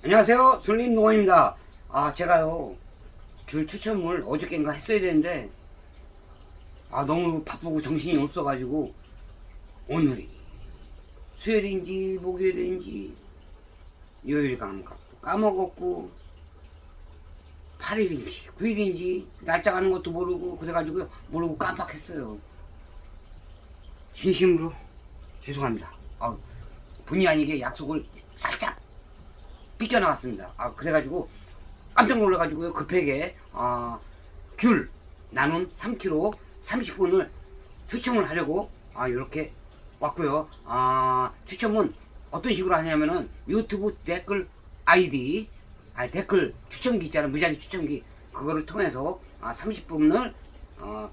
안녕하세요. 솔림 농원입니다. 아, 제가요, 줄 추첨을 어저께인가 했어야 되는데, 아, 너무 바쁘고 정신이 없어가지고, 오늘이 수요일인지 목요일인지 요일 감각 까먹었고, 8일인지 9일인지 날짜 가는 것도 모르고, 그래가지고 모르고 깜빡했어요. 진심으로 죄송합니다. 아, 본의 아니게 약속을 살짝 삐져나갔습니다. 아 그래가지고 깜짝 놀라가지고요 급하게 아, 귤 나눔 3kg 30분을 추첨을 하려고 아 이렇게 왔고요. 아 추첨은 어떤 식으로 하냐면은 유튜브 댓글 아이디 아 댓글 추첨기 있잖아요 무작위 추첨기 그거를 통해서 아 30분을 어,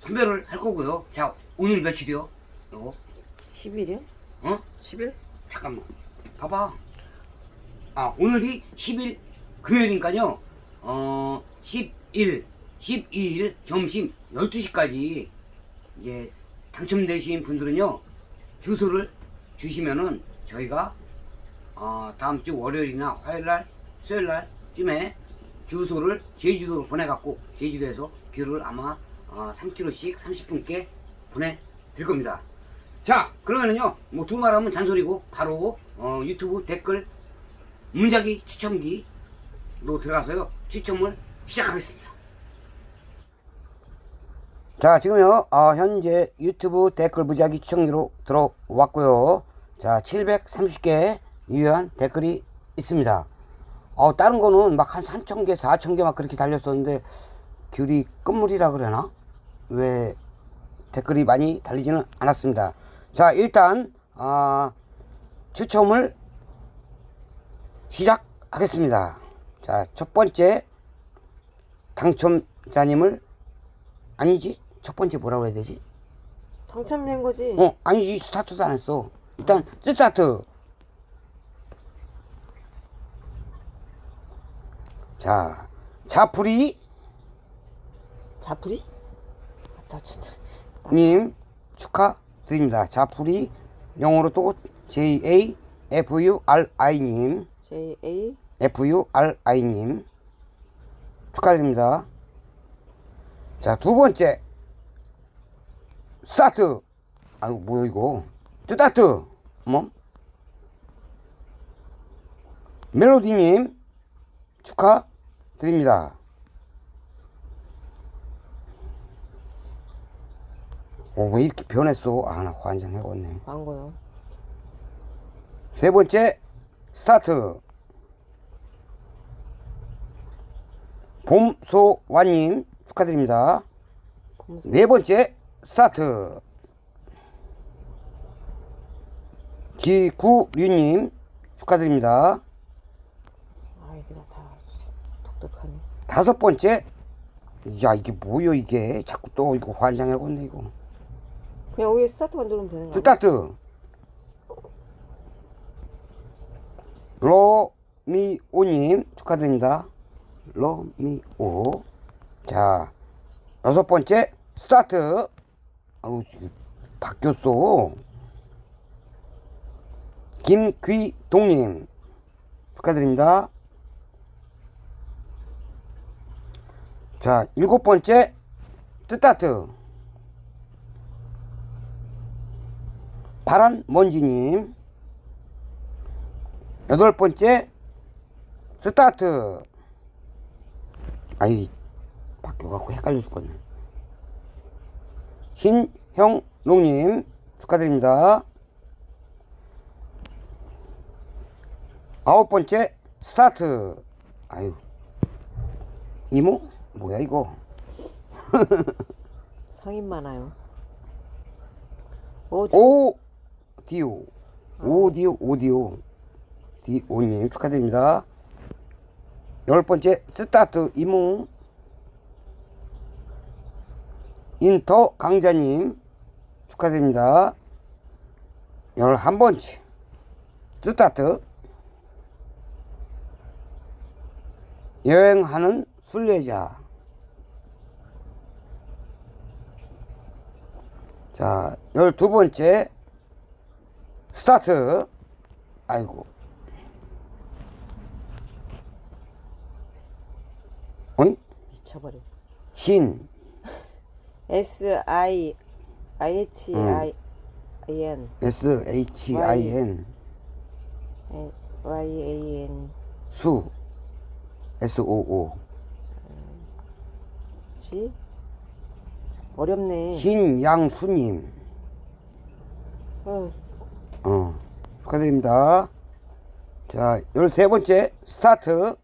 선별을 할 거고요. 자 오늘 며칠이요? 이거 10일이요? 어? 10일? 잠깐만 봐봐 아 오늘이 10일 금요일이니까요 어 10일 12일 점심 12시까지 이제 당첨되신 분들은요 주소를 주시면은 저희가 어, 다음 주 월요일이나 화요일날 수요일날쯤에 주소를 제주도로 보내갖고 제주도에서 귤을 아마 어, 3kg씩 30분께 보내드릴 겁니다. 자 그러면은요 뭐 두 말하면 잔소리고 바로 어, 유튜브 댓글 문자기 추첨기로 들어가서요. 추첨을 시작하겠습니다. 자 지금요. 어, 현재 유튜브 댓글 무작위 추첨기로 들어왔고요. 자 730개 유효한 댓글이 있습니다. 어, 다른 거는 막 한 3,000개 4,000개 막 그렇게 달렸었는데 귤이 끝물이라 그러나? 왜 댓글이 많이 달리지는 않았습니다. 자, 일단, 아, 추첨을 시작하겠습니다. 자, 첫 번째 당첨자님을, 아니지? 첫 번째 뭐라고 해야 되지? 당첨된 거지? 어, 아니지. 스타트도 안 했어. 일단, 스타트. 자, 자풀이 자풀이? 아, 나 진짜. 님 축하드립니다. 자풀이 영어로 또 J A F U R I 님 A F U R I 님 축하드립니다. 자, 두 번째 스타트. 아유, 뭐야 이거? 스타트. 뭐? 멜로디 님 축하드립니다. 어, 왜 이렇게 변했어? 아, 나 환장해겠네. 광고요. 세 번째 스타트 봄소와님 축하드립니다. 네 번째 스타트 지구류님 축하드립니다. 아이디가 다 독특하네. 다섯 번째 야 이게 뭐요 이게 자꾸 또 이거 환장해겠네 이거 그냥 위에 스타트만 누르면 되는 거야? 스타트 로미오님 축하드립니다. 로미오. 자 여섯 번째 스타트. 아우 바뀌었어. 김귀동님 축하드립니다. 자 일곱 번째 스타트. 파란 먼지님 여덟 번째 스타트 아이 바뀌어갖고 헷갈려 죽겠네. 신형롱님 축하드립니다. 아홉 번째 스타트. 아유 이모? 뭐야 이거? 성인 많아요. 오, 오디오. 오디오 오디오. 디오님 축하드립니다. 열 번째 스타트 이모 인터 강자님 축하드립니다. 열한 번째 스타트 여행하는 순례자 자, 열두 번째 스타트. 아이고. 쳐버려. 신, S I I H I N. S, H, I, N, Y A N. 수, S, O, O. G 어렵네. 신양수님, 어, 어, 축하드립니다. 자, 열세 번째 스타트.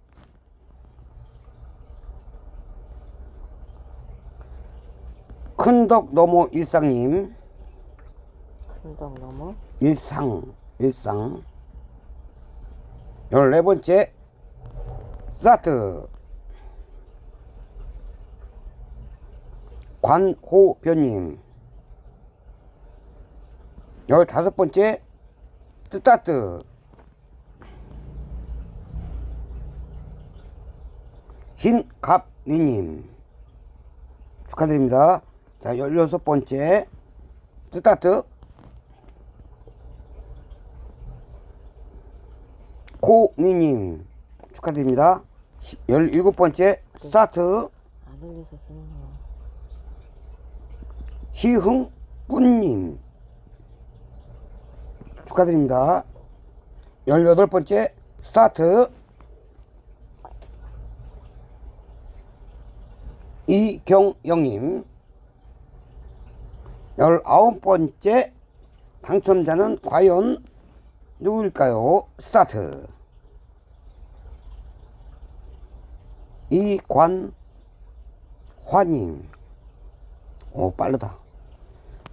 큰덕 너머 일상님, 큰덕 넘어. 일상, 일상. 열네 번째 스타트. 관호변님. 열다섯 번째 스타트. 신갑리님. 축하드립니다. 자, 열여섯 번째 스타트. 고니님 축하드립니다. 17번째 스타트 안. 희흥꾼님 축하드립니다. 18번째 스타트 이경영님 19번째 당첨자는 과연 누구일까요? 스타트. 이관화님 오 빠르다.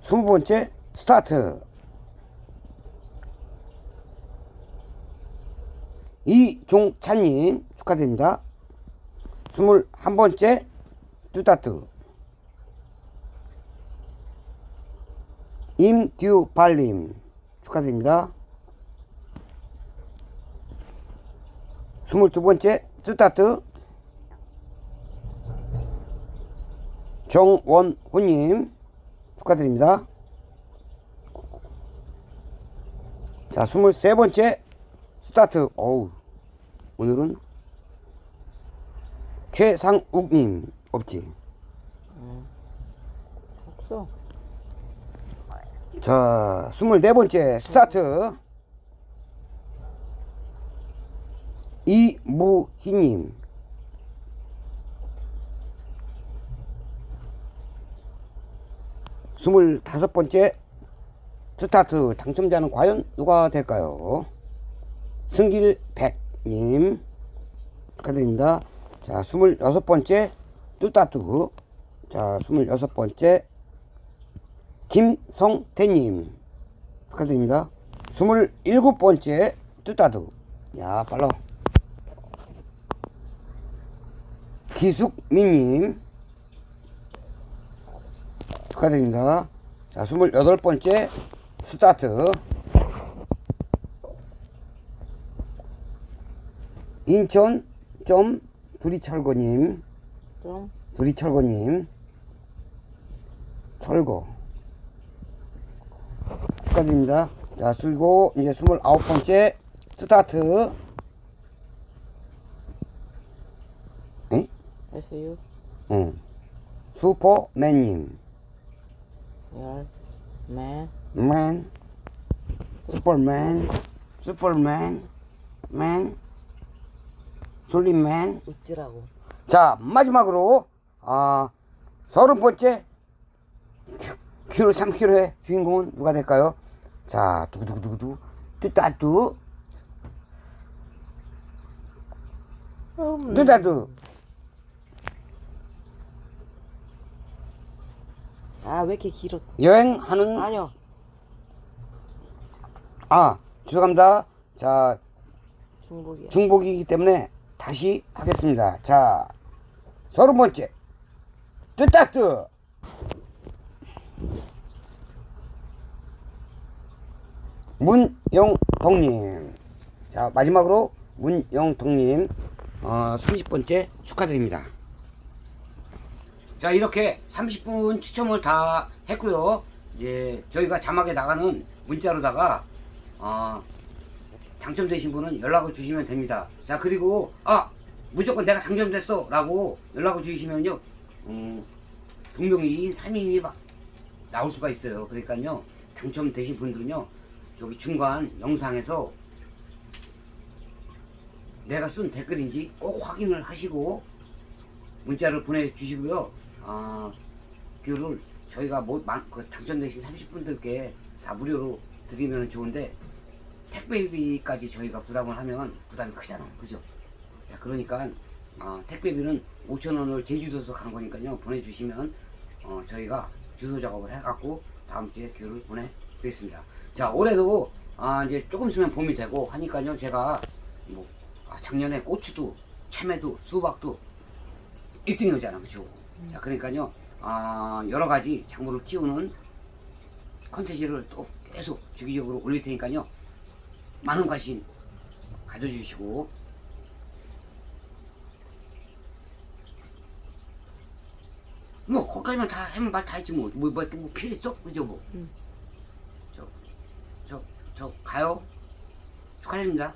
스무 번째 스타트. 이종찬님 축하드립니다. 스물 한 번째 스타트 임듀발님 축하드립니다 스물두 번째 스타트 정원호님 축하드립니다. 자, 스물세 번째 스타트. 어우, 오늘은 최상욱님 없지. 없어. 자, 스물네 번째 스타트. 이무희님. 스물다섯 번째 스타트 당첨자는 과연 누가 될까요? 승길백님 축하드립니다. 자, 스물여섯 번째 스타트 자, 스물여섯 번째 김성태님 축하드립니다. 스물일곱 번째 스타트 야, 빨라. 기숙민님 축하드립니다. 자, 28번째 스타트. 인천 점 두리철거님, 좀 두리철거님, 철거. 축하드립니다. 자, 그리고 이제 29번째 스타트. 에? S U 응. 슈퍼맨님. 열맨 Man, Superman, Superman, Man, 솔리맨. 웃지라고. 자 마지막으로 아 서른 번째 큐를 3kg의 주인공은 누가 될까요? 자 두구두구두구두 뚜따뚜 뚜따뚜 아 왜 이렇게 길어? 여행하는 아니요. 아 죄송합니다. 자 중복이야. 중복이기 때문에 다시 하겠습니다. 자, 서른 번째. 뜨딱뜨. 문영덕님. 자, 마지막으로 문영덕님, 어, 30번째 축하드립니다. 자, 이렇게 30분 추첨을 다 했고요. 이제 저희가 자막에 나가는 문자로다가, 어, 당첨되신 분은 연락을 주시면 됩니다. 자, 그리고, 아! 무조건 내가 당첨됐어 라고 연락을 주시면요 음, 동명이 3인이 막 나올 수가 있어요 그러니까요 당첨되신 분들은요 저기 중간 영상에서 내가 쓴 댓글인지 꼭 확인을 하시고 문자를 보내주시고요. 아, 귤을 저희가 뭐, 만- 그 당첨되신 30분들께 다 무료로 드리면 좋은데 택배비까지 저희가 부담을 하면 부담이 크잖아. 그죠? 자, 그러니까 어, 택배비는 5천원을 제주도에서 간 거니까요. 보내주시면 어, 저희가 주소 작업을 해갖고 다음 주에 귤을 보내드리겠습니다 자 올해도 아, 이제 조금 있으면 봄이 되고 하니까요. 제가 뭐 아, 작년에 고추도 참외도 수박도 1등이었잖아 그죠? 자 그러니까요. 아, 여러 가지 작물을 키우는 컨텐츠를 또 계속 주기적으로 올릴 테니까요. 많은 관심 가져주시고. 뭐 거기까지만 다 하면 말다 했지 뭐뭐 뭐, 뭐 필요 있어? 그죠 뭐? 응. 저 가요. 축하드립니다